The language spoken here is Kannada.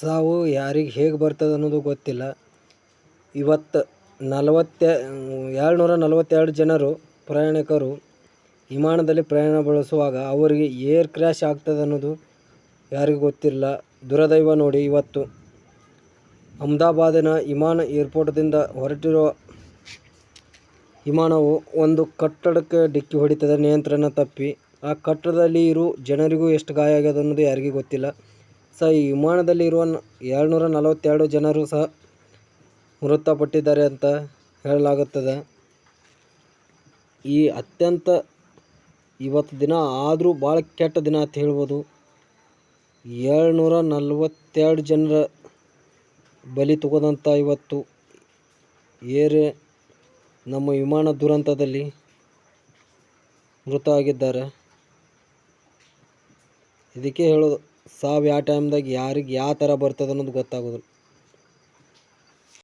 ಸಾವು ಯಾರಿಗೆ ಹೇಗೆ ಬರ್ತದೆ ಅನ್ನೋದು ಗೊತ್ತಿಲ್ಲ. ಇವತ್ತು ನಲವತ್ತ ಏಳ್ನೂರ ನಲವತ್ತೆರಡು ಜನರು ಪ್ರಯಾಣಿಕರು ವಿಮಾನದಲ್ಲಿ ಪ್ರಯಾಣ ಬೆಳೆಸುವಾಗ ಅವರಿಗೆ ಏರ್ ಕ್ರ್ಯಾಶ್ ಆಗ್ತದೆ ಅನ್ನೋದು ಯಾರಿಗೂ ಗೊತ್ತಿಲ್ಲ. ದುರದೈವ ನೋಡಿ ಇವತ್ತು ಅಹಮದಾಬಾದಿನ ವಿಮಾನ ಏರ್ಪೋರ್ಟ್ದಿಂದ ಹೊರಟಿರುವ ವಿಮಾನವು ಒಂದು ಕಟ್ಟಡಕ್ಕೆ ಡಿಕ್ಕಿ ಹೊಡಿತದೆ ನಿಯಂತ್ರಣ ತಪ್ಪಿ. ಆ ಕಟ್ಟಡದಲ್ಲಿ ಇರೋ ಜನರಿಗೂ ಎಷ್ಟು ಗಾಯ ಆಗ್ಯದ ಅನ್ನೋದು ಯಾರಿಗೂ ಗೊತ್ತಿಲ್ಲ. ಸಹ ಈ ವಿಮಾನದಲ್ಲಿ ಇರುವ ಏಳ್ನೂರ ನಲವತ್ತೆರಡು ಜನರು ಸಹ ಮೃತಪಟ್ಟಿದ್ದಾರೆ ಅಂತ ಹೇಳಲಾಗುತ್ತದೆ. ಈ ಅತ್ಯಂತ ಇವತ್ತು ದಿನ ಆದರೂ ಭಾಳ ಕೆಟ್ಟ ದಿನ ಅಂತ ಹೇಳ್ಬೋದು. ಏಳ್ನೂರ ನಲವತ್ತೆರಡು ಜನರ ಬಲಿ ತಗೋದಂಥ ಇವತ್ತು ಏರೆ ನಮ್ಮ ವಿಮಾನ ದುರಂತದಲ್ಲಿ ಮೃತ ಆಗಿದ್ದಾರೆ ಇದಕ್ಕೆ ಹೇಳೋದು ಸಾವು ಯಾವ ಟೈಮ್ದಾಗ ಯಾರಿಗ್ ಯಾವ ಥರ ಬರ್ತದೆ ಅನ್ನೋದು ಗೊತ್ತಾಗೋದಿಲ್ಲ.